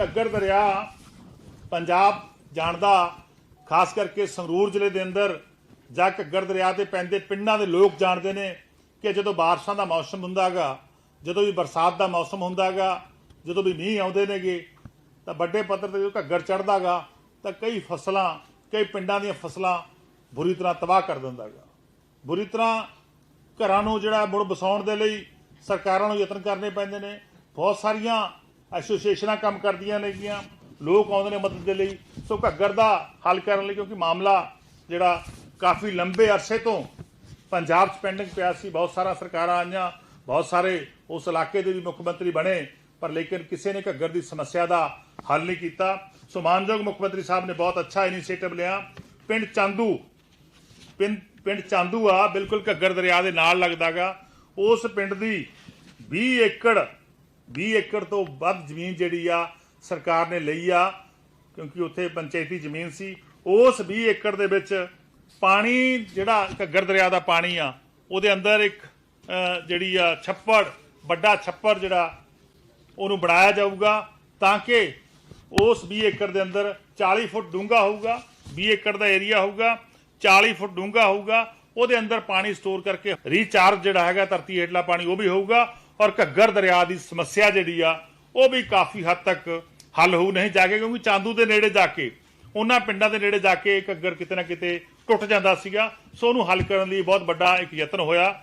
ਘੱਗਰ ਦਰਿਆ, ਪੰਜਾਬ ਜਾਣਦਾ, ਖਾਸ ਕਰਕੇ ਸੰਗਰੂਰ ਜ਼ਿਲ੍ਹੇ ਦੇ ਅੰਦਰ, ਜਾਂ ਘੱਗਰ ਦਰਿਆ ਤੇ ਪੈਂਦੇ ਪਿੰਡਾਂ ਦੇ ਲੋਕ ਜਾਣਦੇ ਨੇ ਕਿ ਜਦੋਂ ਬਾਰਿਸ਼ਾਂ ਦਾ ਮੌਸਮ ਹੁੰਦਾਗਾ, ਜਦੋਂ ਵੀ ਬਰਸਾਤ ਦਾ ਮੌਸਮ ਹੁੰਦਾਗਾ, ਜਦੋਂ ਵੀ ਮੀਂਹ ਆਉਂਦੇ ਨੇਗੇ, ਤਾਂ ਵੱਡੇ ਪੱਧਰ ਤੇ ਜਦੋਂ ਘੱਗਰ ਚੜਦਾਗਾ ਤਾਂ ਕਈ ਫਸਲਾਂ, ਕਈ ਪਿੰਡਾਂ ਦੀਆਂ ਫਸਲਾਂ ਬੁਰੀ ਤਰ੍ਹਾਂ ਤਬਾਹ ਕਰ ਦਿੰਦਾਗਾ। ਬੁਰੀ ਤਰ੍ਹਾਂ ਘਰਾਂ ਨੂੰ ਜਿਹੜਾ ਮੁੜ ਬਸਾਉਣ ਦੇ ਲਈ ਸਰਕਾਰਾਂ ਨੂੰ ਯਤਨ ਕਰਨੇ ਪੈਂਦੇ ਨੇ। ਬਹੁਤ ਸਾਰੀਆਂ ਐਸੋਸੀਏਸ਼ਨਾਂ ਕੰਮ ਕਰਦੀਆਂ ਨੇਗੀਆਂ, ਲੋਕ ਆਉਂਦੇ ਨੇ ਮਦਦ ਦੇ ਲਈ। ਸੋ ਘੱਗਰ ਦਾ ਹੱਲ ਕਰਨ ਲਈ, ਕਿਉਂਕਿ ਮਾਮਲਾ ਜਿਹੜਾ ਕਾਫੀ ਲੰਬੇ ਅਰਸੇ ਤੋਂ ਪੰਜਾਬ 'ਚ ਪੈਂਡਿੰਗ ਪਿਆ ਸੀ, ਬਹੁਤ ਸਾਰਾ ਸਰਕਾਰਾਂ ਆਈਆਂ, ਬਹੁਤ ਸਾਰੇ ਉਸ ਇਲਾਕੇ ਦੇ ਵੀ ਮੁੱਖ ਮੰਤਰੀ ਬਣੇ, ਪਰ ਲੇਕਿਨ ਕਿਸੇ ਨੇ ਘੱਗਰ ਦੀ ਸਮੱਸਿਆ ਦਾ ਹੱਲ ਨਹੀਂ ਕੀਤਾ। ਸੋ ਮਾਨਯੋਗ ਮੁੱਖ ਮੰਤਰੀ ਸਾਹਿਬ ਨੇ ਬਹੁਤ ਅੱਛਾ ਇਨੀਸ਼ੀਏਟਿਵ ਲਿਆ। ਪਿੰਡ ਚਾਂਦੂ, ਪਿੰਡ ਪਿੰਡ ਚਾਂਦੂ ਆ ਬਿਲਕੁਲ ਘੱਗਰ ਦਰਿਆ ਦੇ ਨਾਲ ਲੱਗਦਾਗਾ। ਉਸ ਪਿੰਡ ਦੀ 20 ਏਕੜ 20 ਏਕੜ ਤੋਂ ਵੱਧ ਜ਼ਮੀਨ ਜਿਹੜੀ ਆ ਸਰਕਾਰ ਨੇ ਲਈ ਆ, ਕਿਉਂਕਿ ਉੱਥੇ ਪੰਚਾਇਤੀ ਜ਼ਮੀਨ ਸੀ। ਉਸ 20 ਏਕੜ ਦੇ ਵਿੱਚ ਪਾਣੀ ਜਿਹੜਾ ਘੱਗਰ ਦਰਿਆ ਦਾ ਪਾਣੀ ਆ, ਉਹਦੇ ਅੰਦਰ ਇੱਕ ਜਿਹੜੀ ਆ ਛੱਪੜ, ਵੱਡਾ ਛੱਪੜ ਜਿਹੜਾ, ਉਹਨੂੰ ਬਣਾਇਆ ਜਾਊਗਾ ਤਾਂ ਕਿ ਉਸ 20 ਏਕੜ ਦੇ ਅੰਦਰ 40 ਫੁੱਟ ਡੂੰਘਾ ਹੋਊਗਾ 20 ਏਕੜ ਦਾ ਏਰੀਆ ਹੋਊਗਾ 40 ਫੁੱਟ ਡੂੰਘਾ ਹੋਊਗਾ, ਉਹਦੇ ਅੰਦਰ ਪਾਣੀ ਸਟੋਰ ਕਰਕੇ ਰੀਚਾਰਜ ਜਿਹੜਾ ਹੈਗਾ ਧਰਤੀ ਹੇਠਲਾ ਪਾਣੀ ਉਹ ਵੀ ਹੋਊਗਾ। ਔਰ ਘੱਗਰ ਦਰਿਆ ਦੀ ਸਮੱਸਿਆ ਜਿਹੜੀ ਆ, ਉਹ ਵੀ ਕਾਫੀ ਹੱਦ ਤੱਕ ਹੱਲ ਹੋ ਨਹੀਂ ਜਾਗੇ, ਕਿਉਂਕਿ ਚਾਂਦੂ ਦੇ ਨੇੜੇ ਜਾ ਕੇ, ਉਹਨਾਂ ਪਿੰਡਾਂ ਦੇ ਨੇੜੇ ਜਾ ਕੇ ਘੱਗਰ ਕਿਤੇ ਨਾ ਕਿਤੇ ਟੁੱਟ ਜਾਂਦਾ ਸੀਗਾ। ਸੋ ਉਹਨੂੰ ਹੱਲ ਕਰਨ ਲਈ ਬਹੁਤ ਵੱਡਾ ਇੱਕ ਯਤਨ ਹੋਇਆ।